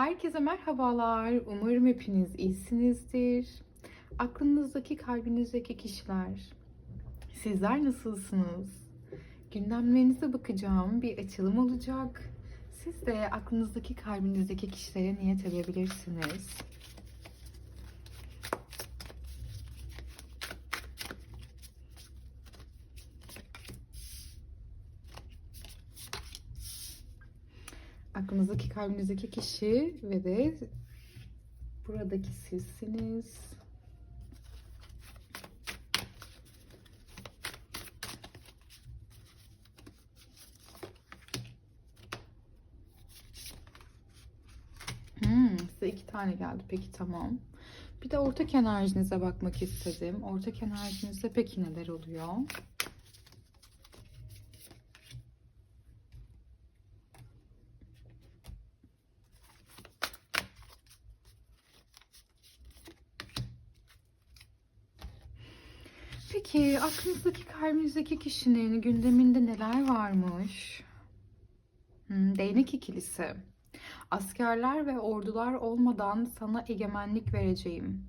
Herkese merhabalar. Umarım hepiniz iyisinizdir. Aklınızdaki, kalbinizdeki kişiler. Sizler nasılsınız? Gündemlerinize bakacağım. Bir açılım olacak. Siz de aklınızdaki, kalbinizdeki kişilere niyet edebilirsiniz. Aklınızdaki kalbinizdeki kişi ve de buradaki sizsiniz. Hmm, size iki tane geldi. Peki tamam. Bir de ortak enerjinize bakmak istedim. Ortak enerjinizde peki neler oluyor? Peki aklınızdaki kalbinizdeki kişinin gündeminde neler varmış? Hmm, değnek ikilisi. Askerler ve ordular olmadan sana egemenlik vereceğim.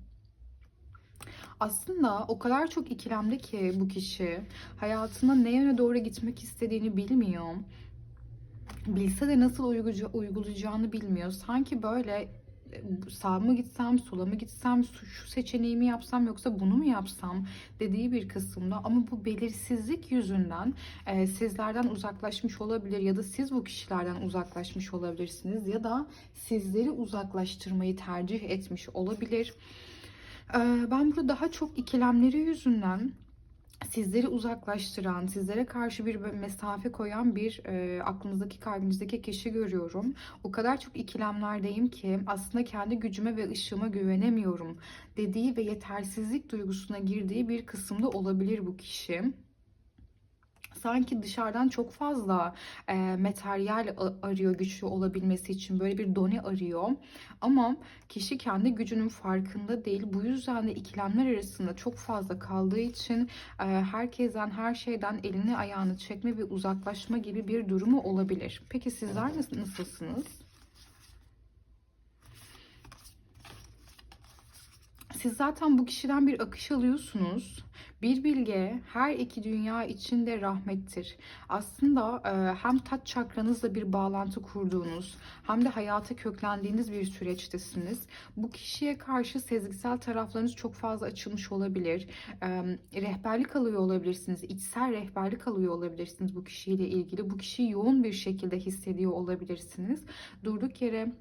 Aslında o kadar çok ikilemde ki bu kişi hayatına ne yöne doğru gitmek istediğini bilmiyor. Bilse de nasıl uygulayacağını bilmiyor. Sanki böyle sağ mı gitsem, sola mı gitsem, şu seçeneği mi yapsam yoksa bunu mu yapsam dediği bir kısımda ama bu belirsizlik yüzünden e, sizlerden uzaklaşmış olabilir ya da siz bu kişilerden uzaklaşmış olabilirsiniz ya da sizleri uzaklaştırmayı tercih etmiş olabilir. E, ben burada daha çok ikilemleri yüzünden sizleri uzaklaştıran, sizlere karşı bir mesafe koyan bir e, aklınızdaki, kalbinizdeki kişi görüyorum. O kadar çok ikilemlerdeyim ki aslında kendi gücüme ve ışığıma güvenemiyorum dediği ve yetersizlik duygusuna girdiği bir kısımda olabilir bu kişi sanki dışarıdan çok fazla e, materyal arıyor güçlü olabilmesi için böyle bir done arıyor. Ama kişi kendi gücünün farkında değil. Bu yüzden de ikilemler arasında çok fazla kaldığı için e, herkesten her şeyden elini ayağını çekme ve uzaklaşma gibi bir durumu olabilir. Peki sizler nasılsınız? Siz zaten bu kişiden bir akış alıyorsunuz. Bir bilge her iki dünya içinde rahmettir. Aslında e, hem taç çakranızla bir bağlantı kurduğunuz hem de hayata köklendiğiniz bir süreçtesiniz. Bu kişiye karşı sezgisel taraflarınız çok fazla açılmış olabilir. E, rehberlik alıyor olabilirsiniz. içsel rehberlik alıyor olabilirsiniz bu kişiyle ilgili. Bu kişiyi yoğun bir şekilde hissediyor olabilirsiniz. Durduk yere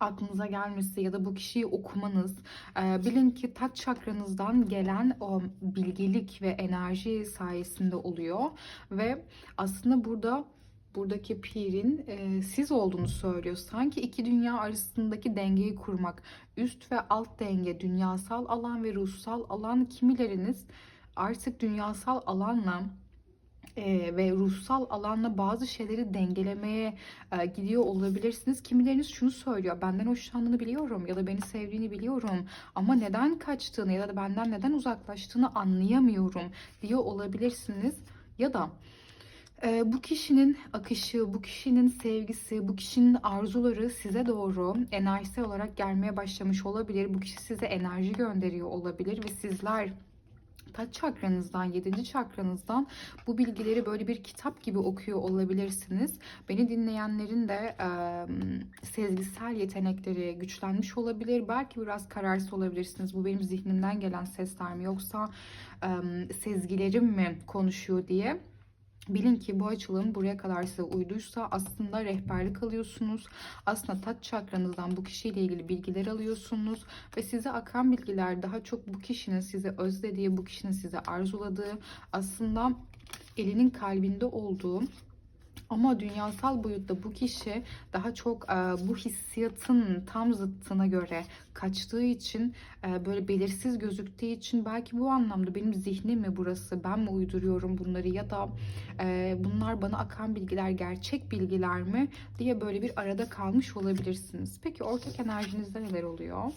aklınıza gelmesi ya da bu kişiyi okumanız e, bilin ki taç çakranızdan gelen o bilgelik ve enerji sayesinde oluyor ve aslında burada buradaki pirin e, siz olduğunu söylüyor. Sanki iki dünya arasındaki dengeyi kurmak, üst ve alt denge, dünyasal alan ve ruhsal alan kimileriniz artık dünyasal alanla ve ruhsal alanla bazı şeyleri dengelemeye gidiyor olabilirsiniz. Kimileriniz şunu söylüyor. Benden hoşlandığını biliyorum ya da beni sevdiğini biliyorum ama neden kaçtığını ya da benden neden uzaklaştığını anlayamıyorum diyor olabilirsiniz. Ya da e, bu kişinin akışı, bu kişinin sevgisi, bu kişinin arzuları size doğru enerjisel olarak gelmeye başlamış olabilir. Bu kişi size enerji gönderiyor olabilir ve sizler taç çakranızdan, 7. çakranızdan bu bilgileri böyle bir kitap gibi okuyor olabilirsiniz. Beni dinleyenlerin de e, sezgisel yetenekleri güçlenmiş olabilir. Belki biraz kararsız olabilirsiniz. Bu benim zihnimden gelen sesler mi yoksa e, sezgilerim mi konuşuyor diye. Bilin ki bu açılım buraya kadar size uyduysa aslında rehberlik alıyorsunuz. Aslında taç çakranızdan bu kişiyle ilgili bilgiler alıyorsunuz. Ve size akan bilgiler daha çok bu kişinin size özlediği, bu kişinin size arzuladığı aslında elinin kalbinde olduğu ama dünyasal boyutta bu kişi daha çok e, bu hissiyatın tam zıttına göre kaçtığı için e, böyle belirsiz gözüktüğü için belki bu anlamda benim zihnim mi burası ben mi uyduruyorum bunları ya da e, bunlar bana akan bilgiler gerçek bilgiler mi diye böyle bir arada kalmış olabilirsiniz. Peki ortak enerjinizde neler oluyor?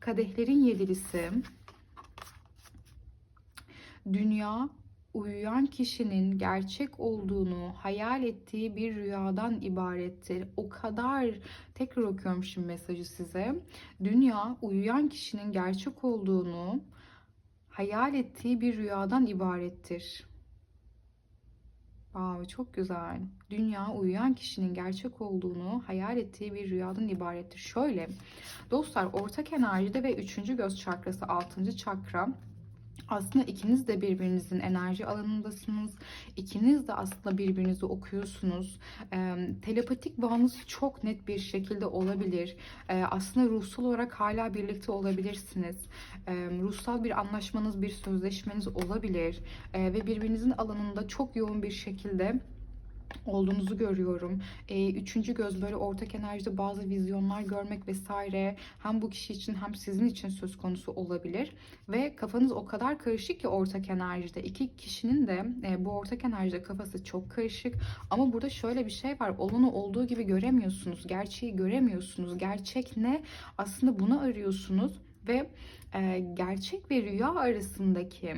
Kadehlerin yedilisi. Dünya uyuyan kişinin gerçek olduğunu hayal ettiği bir rüyadan ibarettir. O kadar tekrar okuyorum şimdi mesajı size. Dünya uyuyan kişinin gerçek olduğunu hayal ettiği bir rüyadan ibarettir. Wow, çok güzel. Dünya uyuyan kişinin gerçek olduğunu hayal ettiği bir rüyadan ibarettir. Şöyle, dostlar ortak enerjide ve üçüncü göz çakrası, altıncı çakra aslında ikiniz de birbirinizin enerji alanındasınız. İkiniz de aslında birbirinizi okuyorsunuz. E, telepatik bağınız çok net bir şekilde olabilir. E, aslında ruhsal olarak hala birlikte olabilirsiniz. E, ruhsal bir anlaşmanız, bir sözleşmeniz olabilir. E, ve birbirinizin alanında çok yoğun bir şekilde olduğunuzu görüyorum. E, üçüncü göz böyle ortak enerjide bazı vizyonlar görmek vesaire hem bu kişi için hem sizin için söz konusu olabilir. Ve kafanız o kadar karışık ki ortak enerjide. iki kişinin de e, bu ortak enerjide kafası çok karışık. Ama burada şöyle bir şey var. Olanı olduğu gibi göremiyorsunuz. Gerçeği göremiyorsunuz. Gerçek ne? Aslında bunu arıyorsunuz. Ve e, gerçek ve rüya arasındaki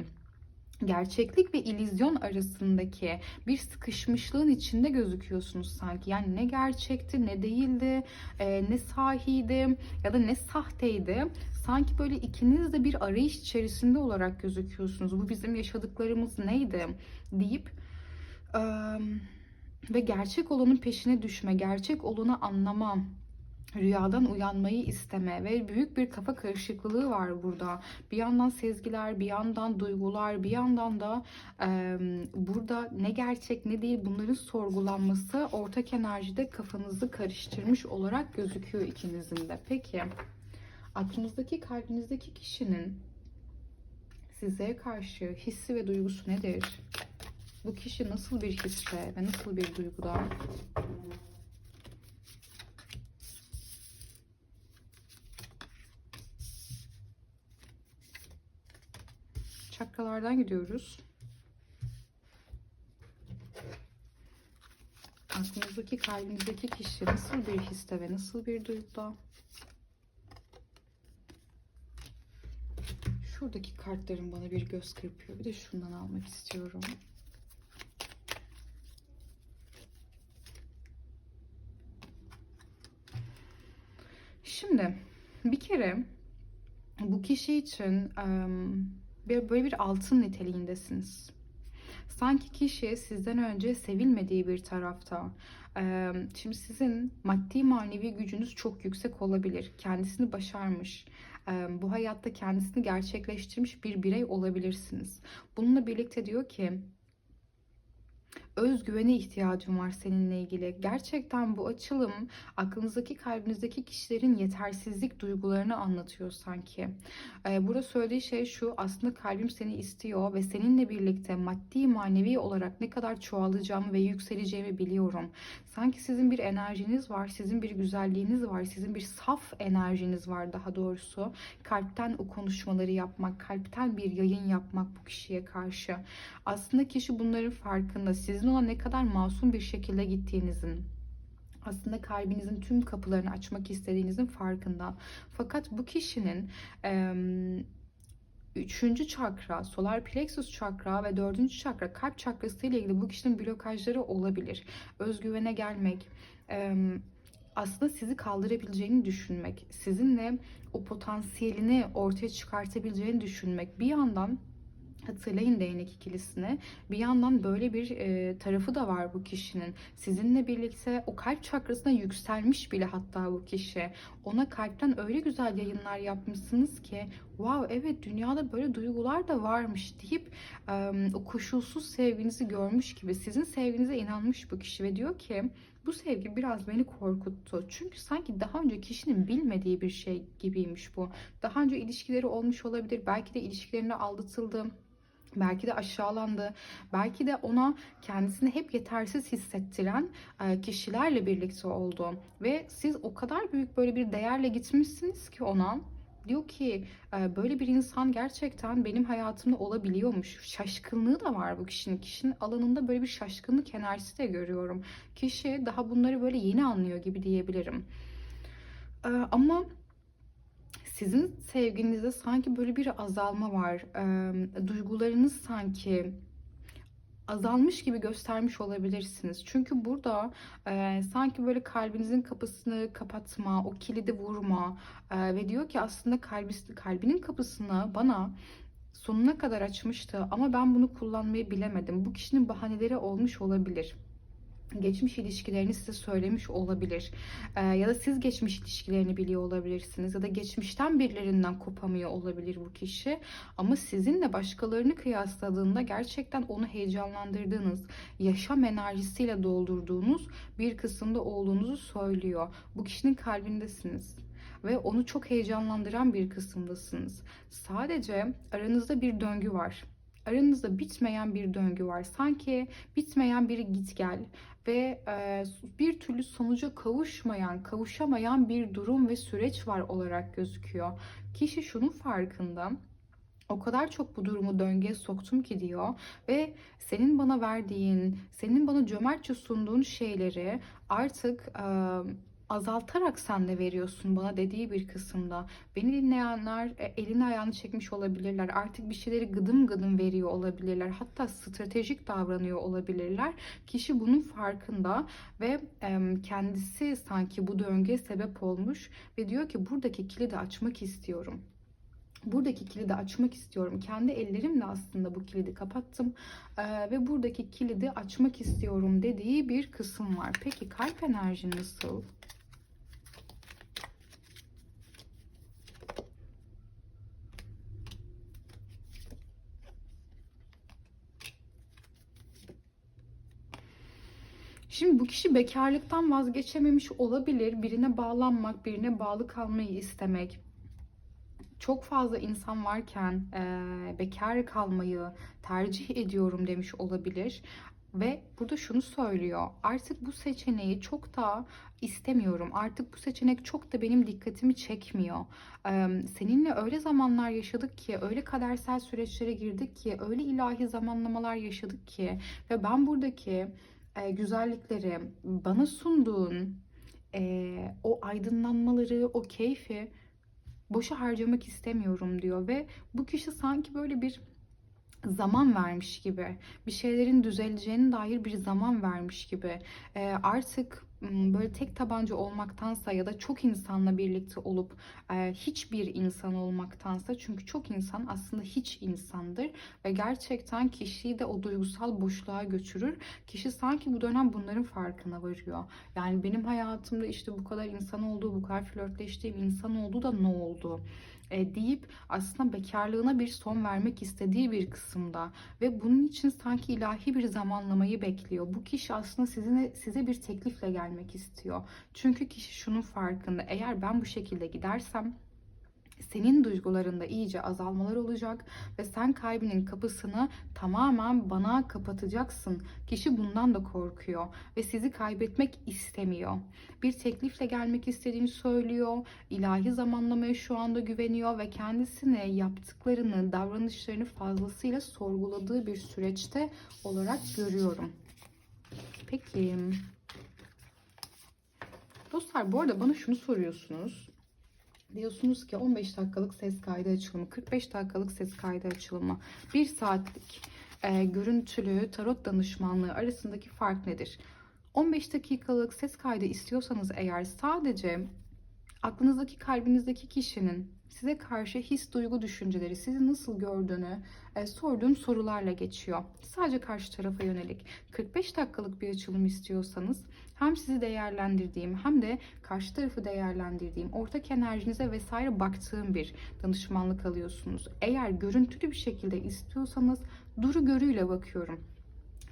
gerçeklik ve illüzyon arasındaki bir sıkışmışlığın içinde gözüküyorsunuz sanki. Yani ne gerçekti, ne değildi, e, ne sahiydi ya da ne sahteydi. Sanki böyle ikiniz de bir arayış içerisinde olarak gözüküyorsunuz. Bu bizim yaşadıklarımız neydi deyip e, ve gerçek olanın peşine düşme, gerçek olanı anlamam rüyadan uyanmayı isteme ve büyük bir kafa karışıklığı var burada. Bir yandan sezgiler, bir yandan duygular, bir yandan da e, burada ne gerçek ne değil bunların sorgulanması ortak enerjide kafanızı karıştırmış olarak gözüküyor ikinizin de. Peki aklınızdaki kalbinizdeki kişinin size karşı hissi ve duygusu nedir? Bu kişi nasıl bir hisse ve nasıl bir duyguda? Çakralardan gidiyoruz. Aklınızdaki, kalbinizdeki kişi nasıl bir histe ve nasıl bir duyguda? Şuradaki kartların bana bir göz kırpıyor. Bir de şundan almak istiyorum. Şimdi bir kere bu kişi için um, böyle bir altın niteliğindesiniz. Sanki kişi sizden önce sevilmediği bir tarafta. Şimdi sizin maddi manevi gücünüz çok yüksek olabilir. Kendisini başarmış, bu hayatta kendisini gerçekleştirmiş bir birey olabilirsiniz. Bununla birlikte diyor ki özgüvene ihtiyacım var seninle ilgili. Gerçekten bu açılım aklınızdaki kalbinizdeki kişilerin yetersizlik duygularını anlatıyor sanki. Ee, burada söylediği şey şu aslında kalbim seni istiyor ve seninle birlikte maddi manevi olarak ne kadar çoğalacağımı ve yükseleceğimi biliyorum. Sanki sizin bir enerjiniz var, sizin bir güzelliğiniz var, sizin bir saf enerjiniz var daha doğrusu. Kalpten o konuşmaları yapmak, kalpten bir yayın yapmak bu kişiye karşı. Aslında kişi bunların farkında. Sizin ona ne kadar masum bir şekilde gittiğinizin aslında kalbinizin tüm kapılarını açmak istediğinizin farkında. Fakat bu kişinin e, üçüncü çakra, solar plexus çakra ve dördüncü çakra, kalp çakrası ile ilgili bu kişinin blokajları olabilir. Özgüvene gelmek, e, aslında sizi kaldırabileceğini düşünmek, sizinle o potansiyelini ortaya çıkartabileceğini düşünmek. Bir yandan Hatırlayın değnek ikilisini. Bir yandan böyle bir e, tarafı da var bu kişinin. Sizinle birlikte o kalp çakrasına yükselmiş bile hatta bu kişi. Ona kalpten öyle güzel yayınlar yapmışsınız ki wow evet dünyada böyle duygular da varmış deyip e, o koşulsuz sevginizi görmüş gibi sizin sevginize inanmış bu kişi ve diyor ki bu sevgi biraz beni korkuttu. Çünkü sanki daha önce kişinin bilmediği bir şey gibiymiş bu. Daha önce ilişkileri olmuş olabilir. Belki de ilişkilerinde aldatıldı Belki de aşağılandı. Belki de ona kendisini hep yetersiz hissettiren e, kişilerle birlikte oldu. Ve siz o kadar büyük böyle bir değerle gitmişsiniz ki ona. Diyor ki e, böyle bir insan gerçekten benim hayatımda olabiliyormuş. Şaşkınlığı da var bu kişinin. Kişinin alanında böyle bir şaşkınlık enerjisi de görüyorum. Kişi daha bunları böyle yeni anlıyor gibi diyebilirim. E, ama sizin sevginizde sanki böyle bir azalma var. E, duygularınız sanki azalmış gibi göstermiş olabilirsiniz. Çünkü burada e, sanki böyle kalbinizin kapısını kapatma, o kilidi vurma e, ve diyor ki aslında kalbi, kalbinin kapısını bana sonuna kadar açmıştı ama ben bunu kullanmayı bilemedim. Bu kişinin bahaneleri olmuş olabilir geçmiş ilişkilerini size söylemiş olabilir. Ee, ya da siz geçmiş ilişkilerini biliyor olabilirsiniz. Ya da geçmişten birilerinden kopamıyor olabilir bu kişi. Ama sizinle başkalarını kıyasladığında gerçekten onu heyecanlandırdığınız, yaşam enerjisiyle doldurduğunuz bir kısımda olduğunuzu söylüyor. Bu kişinin kalbindesiniz ve onu çok heyecanlandıran bir kısımdasınız. Sadece aranızda bir döngü var. Aranızda bitmeyen bir döngü var. Sanki bitmeyen bir git gel ve e, bir türlü sonuca kavuşmayan, kavuşamayan bir durum ve süreç var olarak gözüküyor. Kişi şunun farkında o kadar çok bu durumu döngüye soktum ki diyor ve senin bana verdiğin, senin bana cömertçe sunduğun şeyleri artık e, azaltarak sen de veriyorsun bana dediği bir kısımda. Beni dinleyenler e, elini ayağını çekmiş olabilirler. Artık bir şeyleri gıdım gıdım veriyor olabilirler. Hatta stratejik davranıyor olabilirler. Kişi bunun farkında ve kendisi sanki bu döngüye sebep olmuş ve diyor ki buradaki kilidi açmak istiyorum buradaki kilidi açmak istiyorum. Kendi ellerimle aslında bu kilidi kapattım ee, ve buradaki kilidi açmak istiyorum dediği bir kısım var. Peki kalp enerji nasıl? Şimdi bu kişi bekarlıktan vazgeçememiş olabilir. Birine bağlanmak, birine bağlı kalmayı istemek. Çok fazla insan varken e, bekar kalmayı tercih ediyorum demiş olabilir. Ve burada şunu söylüyor. Artık bu seçeneği çok da istemiyorum. Artık bu seçenek çok da benim dikkatimi çekmiyor. Ee, seninle öyle zamanlar yaşadık ki, öyle kadersel süreçlere girdik ki, öyle ilahi zamanlamalar yaşadık ki ve ben buradaki e, güzellikleri, bana sunduğun e, o aydınlanmaları, o keyfi boşa harcamak istemiyorum diyor ve bu kişi sanki böyle bir zaman vermiş gibi, bir şeylerin düzeleceğine dair bir zaman vermiş gibi. E, artık böyle tek tabanca olmaktansa ya da çok insanla birlikte olup e, hiçbir insan olmaktansa çünkü çok insan aslında hiç insandır ve gerçekten kişiyi de o duygusal boşluğa götürür. Kişi sanki bu dönem bunların farkına varıyor. Yani benim hayatımda işte bu kadar insan olduğu, bu kadar flörtleştiğim insan oldu da ne oldu? E, deyip aslında bekarlığına bir son vermek istediği bir kısımda ve bunun için sanki ilahi bir zamanlamayı bekliyor. Bu kişi aslında sizinle, size bir teklifle gelmek istiyor. Çünkü kişi şunun farkında. Eğer ben bu şekilde gidersem senin duygularında iyice azalmalar olacak ve sen kalbinin kapısını tamamen bana kapatacaksın. Kişi bundan da korkuyor ve sizi kaybetmek istemiyor. Bir teklifle gelmek istediğini söylüyor. İlahi zamanlamaya şu anda güveniyor ve kendisine yaptıklarını, davranışlarını fazlasıyla sorguladığı bir süreçte olarak görüyorum. Peki. Dostlar bu arada bana şunu soruyorsunuz. Diyorsunuz ki 15 dakikalık ses kaydı açılımı, 45 dakikalık ses kaydı açılımı, 1 saatlik e, görüntülü tarot danışmanlığı arasındaki fark nedir? 15 dakikalık ses kaydı istiyorsanız eğer sadece aklınızdaki kalbinizdeki kişinin size karşı his, duygu, düşünceleri, sizi nasıl gördüğünü e, sorduğum sorularla geçiyor. Sadece karşı tarafa yönelik. 45 dakikalık bir açılım istiyorsanız hem sizi değerlendirdiğim hem de karşı tarafı değerlendirdiğim, ortak enerjinize vesaire baktığım bir danışmanlık alıyorsunuz. Eğer görüntülü bir şekilde istiyorsanız duru görüyle bakıyorum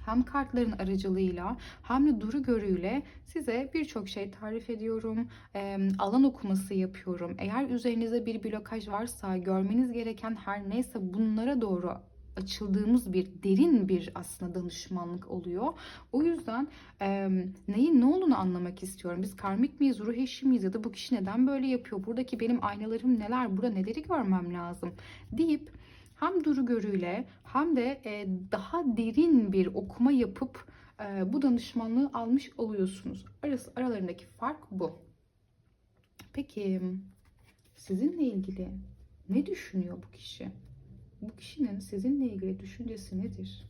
hem kartların aracılığıyla hem de duru görüyle size birçok şey tarif ediyorum. E, alan okuması yapıyorum. Eğer üzerinizde bir blokaj varsa görmeniz gereken her neyse bunlara doğru açıldığımız bir derin bir aslında danışmanlık oluyor. O yüzden e, neyin ne olduğunu anlamak istiyorum. Biz karmik miyiz, ruh eşi miyiz ya da bu kişi neden böyle yapıyor? Buradaki benim aynalarım neler? Burada neleri görmem lazım? deyip hem duru görüyle hem de e, daha derin bir okuma yapıp e, bu danışmanlığı almış oluyorsunuz. Arası aralarındaki fark bu. Peki sizinle ilgili ne düşünüyor bu kişi? Bu kişinin sizinle ilgili düşüncesi nedir?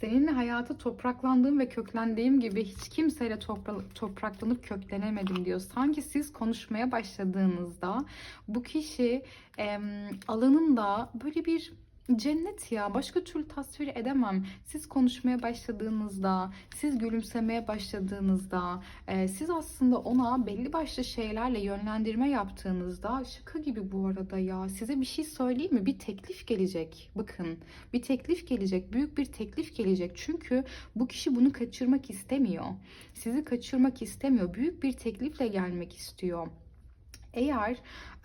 Seninle hayata topraklandığım ve köklendiğim gibi hiç kimseyle topra- topraklanıp köklenemedim diyor. Sanki siz konuşmaya başladığınızda bu kişi em, alanında böyle bir cennet ya başka türlü tasvir edemem. Siz konuşmaya başladığınızda, siz gülümsemeye başladığınızda, e, siz aslında ona belli başlı şeylerle yönlendirme yaptığınızda şaka gibi bu arada ya. Size bir şey söyleyeyim mi? Bir teklif gelecek. Bakın bir teklif gelecek. Büyük bir teklif gelecek. Çünkü bu kişi bunu kaçırmak istemiyor. Sizi kaçırmak istemiyor. Büyük bir teklifle gelmek istiyor. Eğer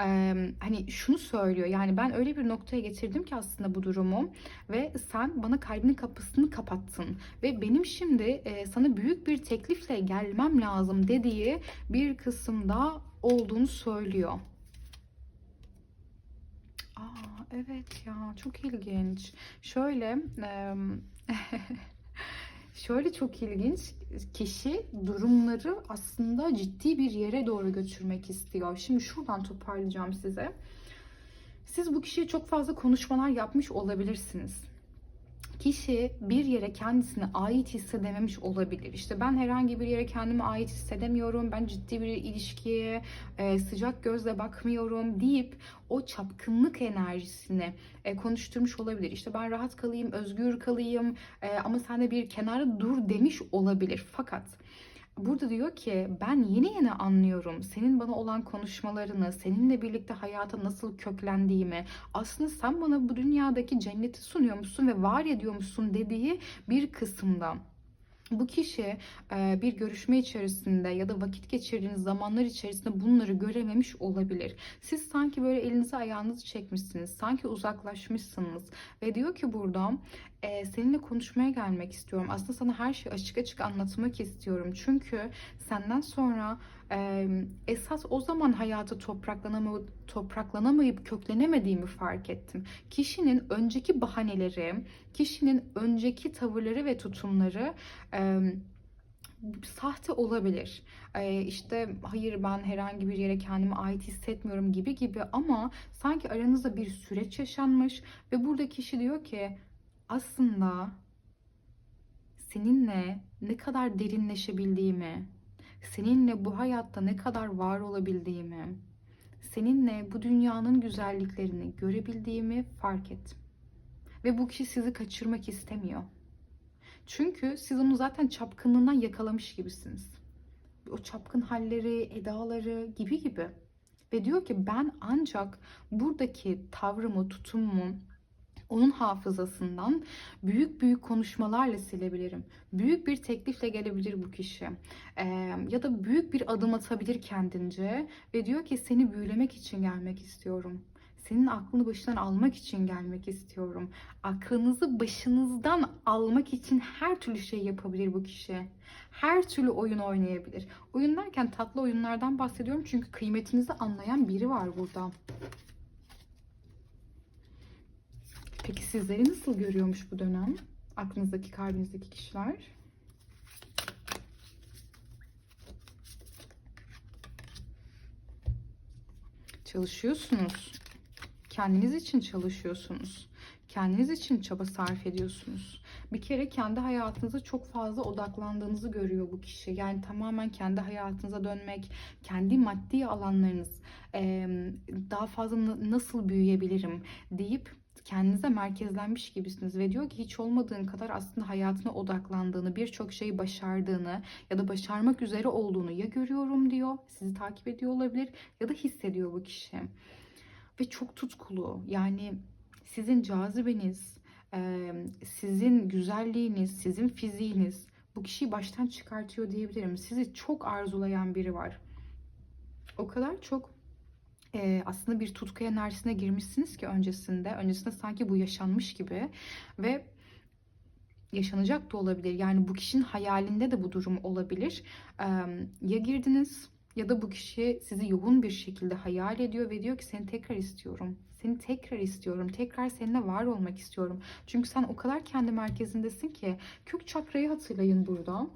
e, hani şunu söylüyor yani ben öyle bir noktaya getirdim ki aslında bu durumu ve sen bana kalbinin kapısını kapattın ve benim şimdi e, sana büyük bir teklifle gelmem lazım dediği bir kısımda olduğunu söylüyor. Aa evet ya çok ilginç. Şöyle e, Şöyle çok ilginç. Kişi durumları aslında ciddi bir yere doğru götürmek istiyor. Şimdi şuradan toparlayacağım size. Siz bu kişiye çok fazla konuşmalar yapmış olabilirsiniz. Kişi bir yere kendisine ait hissedememiş olabilir. İşte ben herhangi bir yere kendime ait hissedemiyorum. Ben ciddi bir ilişkiye e, sıcak gözle bakmıyorum deyip o çapkınlık enerjisini e, konuşturmuş olabilir. İşte ben rahat kalayım, özgür kalayım e, ama sen de bir kenara dur demiş olabilir. Fakat Burada diyor ki ben yeni yeni anlıyorum senin bana olan konuşmalarını, seninle birlikte hayata nasıl köklendiğimi, aslında sen bana bu dünyadaki cenneti sunuyormuşsun ve var ediyormuşsun dediği bir kısımda. Bu kişi bir görüşme içerisinde ya da vakit geçirdiğiniz zamanlar içerisinde bunları görememiş olabilir. Siz sanki böyle elinizi ayağınızı çekmişsiniz, sanki uzaklaşmışsınız ve diyor ki burada seninle konuşmaya gelmek istiyorum. Aslında sana her şeyi açık açık anlatmak istiyorum. Çünkü senden sonra e, esas o zaman hayata topraklanama, topraklanamayıp köklenemediğimi fark ettim. Kişinin önceki bahaneleri, kişinin önceki tavırları ve tutumları e, sahte olabilir. Ee, işte hayır ben herhangi bir yere kendime ait hissetmiyorum gibi gibi ama sanki aranızda bir süreç yaşanmış ve burada kişi diyor ki aslında seninle ne kadar derinleşebildiğimi, seninle bu hayatta ne kadar var olabildiğimi, seninle bu dünyanın güzelliklerini görebildiğimi fark ettim. Ve bu kişi sizi kaçırmak istemiyor. Çünkü siz onu zaten çapkınlığından yakalamış gibisiniz. O çapkın halleri, edaları gibi gibi. Ve diyor ki ben ancak buradaki tavrımı, tutumumu, onun hafızasından büyük büyük konuşmalarla silebilirim. Büyük bir teklifle gelebilir bu kişi. Ee, ya da büyük bir adım atabilir kendince ve diyor ki seni büyülemek için gelmek istiyorum. Senin aklını başından almak için gelmek istiyorum. Aklınızı başınızdan almak için her türlü şey yapabilir bu kişi. Her türlü oyun oynayabilir. Oyun derken tatlı oyunlardan bahsediyorum çünkü kıymetinizi anlayan biri var burada. Peki sizleri nasıl görüyormuş bu dönem? Aklınızdaki, kalbinizdeki kişiler? Çalışıyorsunuz. Kendiniz için çalışıyorsunuz. Kendiniz için çaba sarf ediyorsunuz. Bir kere kendi hayatınıza çok fazla odaklandığınızı görüyor bu kişi. Yani tamamen kendi hayatınıza dönmek, kendi maddi alanlarınız, daha fazla nasıl büyüyebilirim deyip kendinize merkezlenmiş gibisiniz ve diyor ki hiç olmadığın kadar aslında hayatına odaklandığını, birçok şeyi başardığını ya da başarmak üzere olduğunu ya görüyorum diyor, sizi takip ediyor olabilir ya da hissediyor bu kişi. Ve çok tutkulu. Yani sizin cazibeniz, sizin güzelliğiniz, sizin fiziğiniz bu kişiyi baştan çıkartıyor diyebilirim. Sizi çok arzulayan biri var. O kadar çok e, aslında bir tutku enerjisine girmişsiniz ki öncesinde. Öncesinde sanki bu yaşanmış gibi ve yaşanacak da olabilir. Yani bu kişinin hayalinde de bu durum olabilir. E, ya girdiniz ya da bu kişi sizi yoğun bir şekilde hayal ediyor ve diyor ki seni tekrar istiyorum. Seni tekrar istiyorum. Tekrar seninle var olmak istiyorum. Çünkü sen o kadar kendi merkezindesin ki kök çakrayı hatırlayın burada.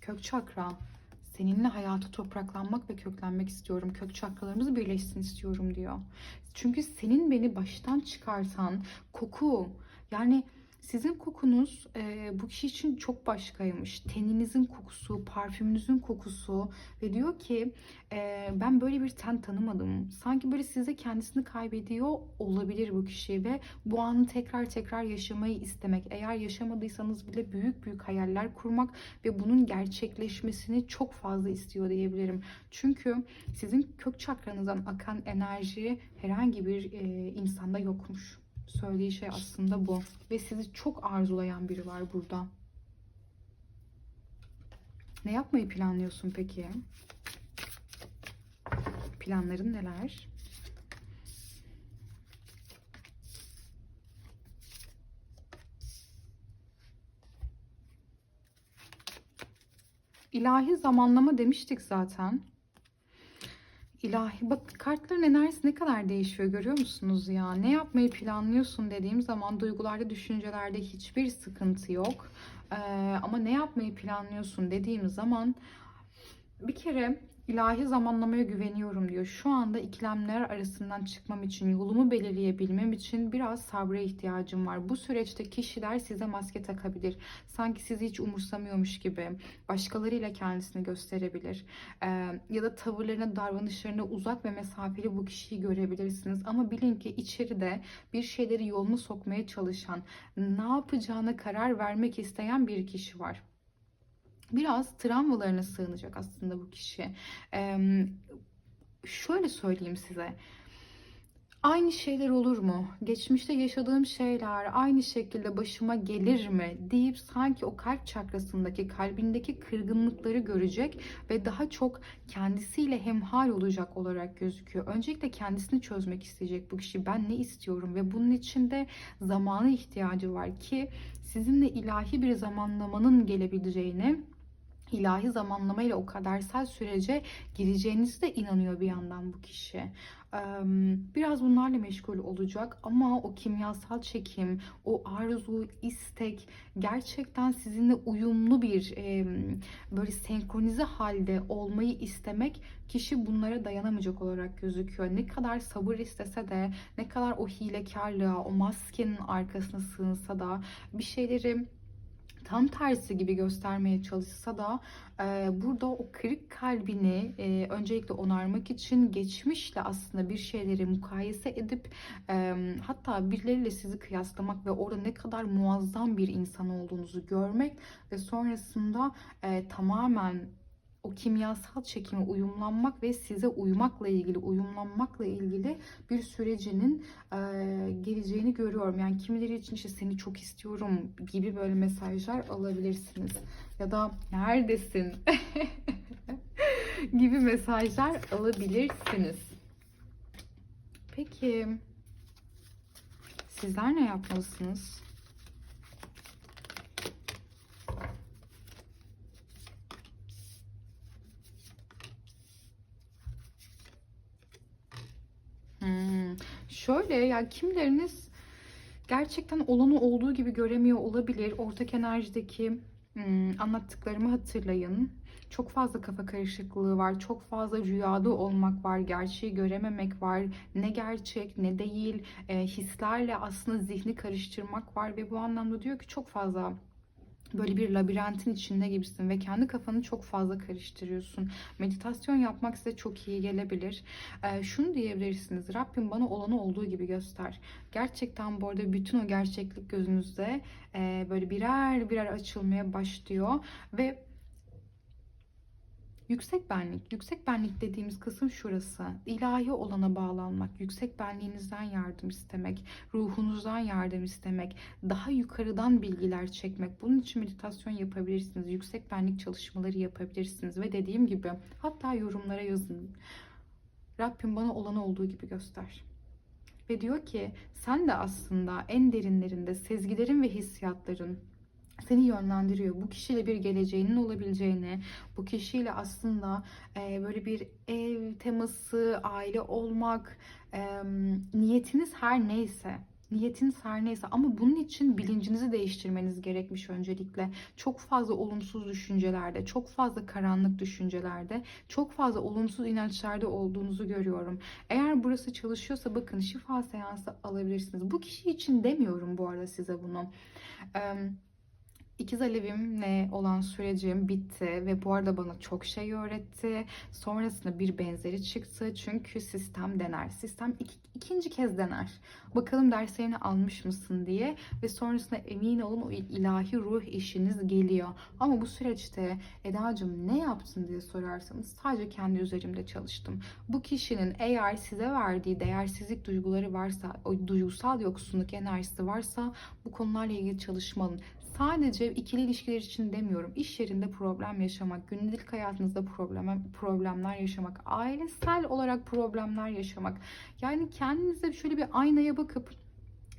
Kök çakra Seninle hayata topraklanmak ve köklenmek istiyorum. Kök çakralarımız birleşsin istiyorum diyor. Çünkü senin beni baştan çıkartan koku yani Sizin kokunuz e, bu kişi için çok başkaymış. Teninizin kokusu, parfümünüzün kokusu ve diyor ki e, ben böyle bir ten tanımadım. Sanki böyle size kendisini kaybediyor olabilir bu kişi ve bu anı tekrar tekrar yaşamayı istemek. Eğer yaşamadıysanız bile büyük büyük hayaller kurmak ve bunun gerçekleşmesini çok fazla istiyor diyebilirim. Çünkü sizin kök çakranızdan akan enerji herhangi bir e, insanda yokmuş. Söylediği şey aslında bu. Ve sizi çok arzulayan biri var burada. Ne yapmayı planlıyorsun peki? Planların neler? İlahi zamanlama demiştik zaten. İlahi bak kartların enerjisi ne kadar değişiyor görüyor musunuz ya? Ne yapmayı planlıyorsun dediğim zaman duygularda, düşüncelerde hiçbir sıkıntı yok. Ee, ama ne yapmayı planlıyorsun dediğim zaman bir kere ilahi zamanlamaya güveniyorum diyor. Şu anda ikilemler arasından çıkmam için, yolumu belirleyebilmem için biraz sabra ihtiyacım var. Bu süreçte kişiler size maske takabilir. Sanki sizi hiç umursamıyormuş gibi. Başkalarıyla kendisini gösterebilir. Ee, ya da tavırlarına, davranışlarına uzak ve mesafeli bu kişiyi görebilirsiniz. Ama bilin ki içeride bir şeyleri yoluna sokmaya çalışan, ne yapacağına karar vermek isteyen bir kişi var biraz travmalarına sığınacak aslında bu kişi. Ee, şöyle söyleyeyim size. Aynı şeyler olur mu? Geçmişte yaşadığım şeyler aynı şekilde başıma gelir mi? deyip sanki o kalp çakrasındaki, kalbindeki kırgınlıkları görecek ve daha çok kendisiyle hemhal olacak olarak gözüküyor. Öncelikle kendisini çözmek isteyecek bu kişi. Ben ne istiyorum ve bunun için de zamana ihtiyacı var ki sizinle ilahi bir zamanlamanın gelebileceğini ilahi zamanlamayla o kadersel sürece gireceğinizi de inanıyor bir yandan bu kişi. Biraz bunlarla meşgul olacak ama o kimyasal çekim, o arzu, istek gerçekten sizinle uyumlu bir böyle senkronize halde olmayı istemek kişi bunlara dayanamayacak olarak gözüküyor. Ne kadar sabır istese de, ne kadar o hilekarlığa, o maskenin arkasına sığınsa da bir şeyleri tam tersi gibi göstermeye çalışsa da e, burada o kırık kalbini e, öncelikle onarmak için geçmişle aslında bir şeyleri mukayese edip e, hatta birileriyle sizi kıyaslamak ve orada ne kadar muazzam bir insan olduğunuzu görmek ve sonrasında e, tamamen o kimyasal çekime uyumlanmak ve size uymakla ilgili, uyumlanmakla ilgili bir sürecinin e, geleceğini görüyorum. Yani kimileri için işte seni çok istiyorum gibi böyle mesajlar alabilirsiniz. Ya da neredesin gibi mesajlar alabilirsiniz. Peki sizler ne yapmalısınız? Şöyle yani kimleriniz gerçekten olanı olduğu gibi göremiyor olabilir. Ortak enerjideki hmm, anlattıklarımı hatırlayın. Çok fazla kafa karışıklığı var. Çok fazla rüyada olmak var. Gerçeği görememek var. Ne gerçek ne değil. E, hislerle aslında zihni karıştırmak var. Ve bu anlamda diyor ki çok fazla böyle bir labirentin içinde gibisin ve kendi kafanı çok fazla karıştırıyorsun. Meditasyon yapmak size çok iyi gelebilir. Ee, şunu diyebilirsiniz. Rabbim bana olanı olduğu gibi göster. Gerçekten bu arada bütün o gerçeklik gözünüzde e, böyle birer birer açılmaya başlıyor ve Yüksek benlik. Yüksek benlik dediğimiz kısım şurası. İlahi olana bağlanmak, yüksek benliğinizden yardım istemek, ruhunuzdan yardım istemek, daha yukarıdan bilgiler çekmek. Bunun için meditasyon yapabilirsiniz. Yüksek benlik çalışmaları yapabilirsiniz ve dediğim gibi hatta yorumlara yazın. Rabbim bana olan olduğu gibi göster. Ve diyor ki sen de aslında en derinlerinde sezgilerin ve hissiyatların seni yönlendiriyor. Bu kişiyle bir geleceğinin olabileceğini, bu kişiyle aslında e, böyle bir ev teması, aile olmak, e, niyetiniz her neyse Niyetiniz her neyse ama bunun için bilincinizi değiştirmeniz gerekmiş öncelikle. Çok fazla olumsuz düşüncelerde, çok fazla karanlık düşüncelerde, çok fazla olumsuz inançlarda olduğunuzu görüyorum. Eğer burası çalışıyorsa bakın şifa seansı alabilirsiniz. Bu kişi için demiyorum bu arada size bunu. Eee İkiz Alevimle olan sürecim bitti ve bu arada bana çok şey öğretti. Sonrasında bir benzeri çıktı. Çünkü sistem dener. Sistem iki, ikinci kez dener. Bakalım derslerini almış mısın diye ve sonrasında emin olun o ilahi ruh işiniz geliyor. Ama bu süreçte Eda'cığım ne yaptın diye sorarsanız sadece kendi üzerimde çalıştım. Bu kişinin eğer size verdiği değersizlik duyguları varsa, o duygusal yoksunluk enerjisi varsa bu konularla ilgili çalışmalım. Sadece ikili ilişkiler için demiyorum. İş yerinde problem yaşamak, gündelik hayatınızda problem, problemler yaşamak, ailesel olarak problemler yaşamak. Yani kendinize şöyle bir aynaya bakıp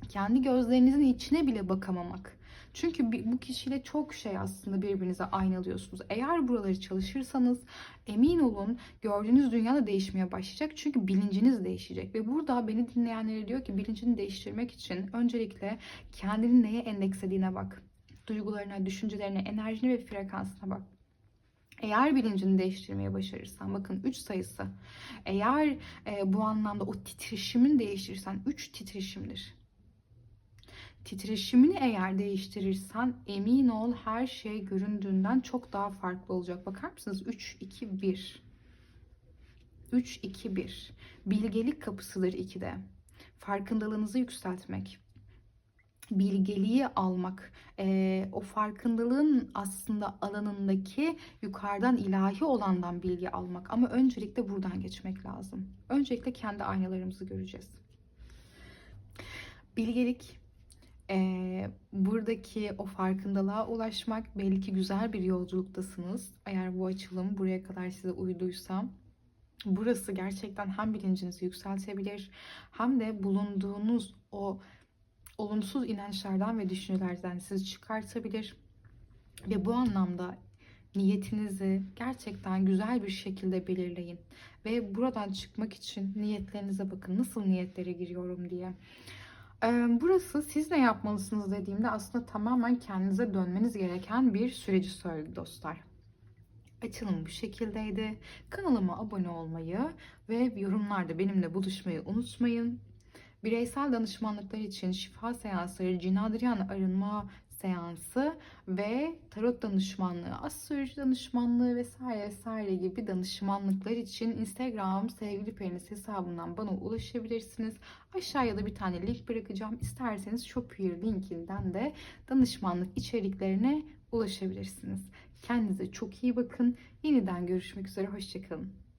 kendi gözlerinizin içine bile bakamamak. Çünkü bu kişiyle çok şey aslında birbirinize aynalıyorsunuz. Eğer buraları çalışırsanız emin olun gördüğünüz dünya da değişmeye başlayacak. Çünkü bilinciniz değişecek. Ve burada beni dinleyenlere diyor ki bilincini değiştirmek için öncelikle kendini neye endekslediğine bak duygularına, düşüncelerine, enerjine ve frekansına bak. Eğer bilincini değiştirmeye başarırsan, bakın 3 sayısı. Eğer e, bu anlamda o titreşimin değiştirirsen, 3 titreşimdir. Titreşimini eğer değiştirirsen emin ol her şey göründüğünden çok daha farklı olacak. Bakar mısınız? 3, 2, 1. 3, 2, 1. Bilgelik kapısıdır 2'de. Farkındalığınızı yükseltmek bilgeliği almak, e, o farkındalığın aslında alanındaki yukarıdan ilahi olandan bilgi almak. Ama öncelikle buradan geçmek lazım. Öncelikle kendi aynalarımızı göreceğiz. Bilgelik, e, buradaki o farkındalığa ulaşmak belli ki güzel bir yolculuktasınız. Eğer bu açılım buraya kadar size uyduysa burası gerçekten hem bilincinizi yükseltebilir hem de bulunduğunuz o olumsuz inançlardan ve düşüncelerden sizi çıkartabilir. Ve bu anlamda niyetinizi gerçekten güzel bir şekilde belirleyin. Ve buradan çıkmak için niyetlerinize bakın. Nasıl niyetlere giriyorum diye. Burası siz ne yapmalısınız dediğimde aslında tamamen kendinize dönmeniz gereken bir süreci söyledi dostlar. Açılım bu şekildeydi. Kanalıma abone olmayı ve yorumlarda benimle buluşmayı unutmayın. Bireysel danışmanlıklar için şifa seansları, cinadriyan arınma seansı ve tarot danışmanlığı, astroloji danışmanlığı vesaire vesaire gibi danışmanlıklar için Instagram sevgili periniz hesabından bana ulaşabilirsiniz. Aşağıya da bir tane link bırakacağım. İsterseniz Shopier linkinden de danışmanlık içeriklerine ulaşabilirsiniz. Kendinize çok iyi bakın. Yeniden görüşmek üzere. Hoşçakalın.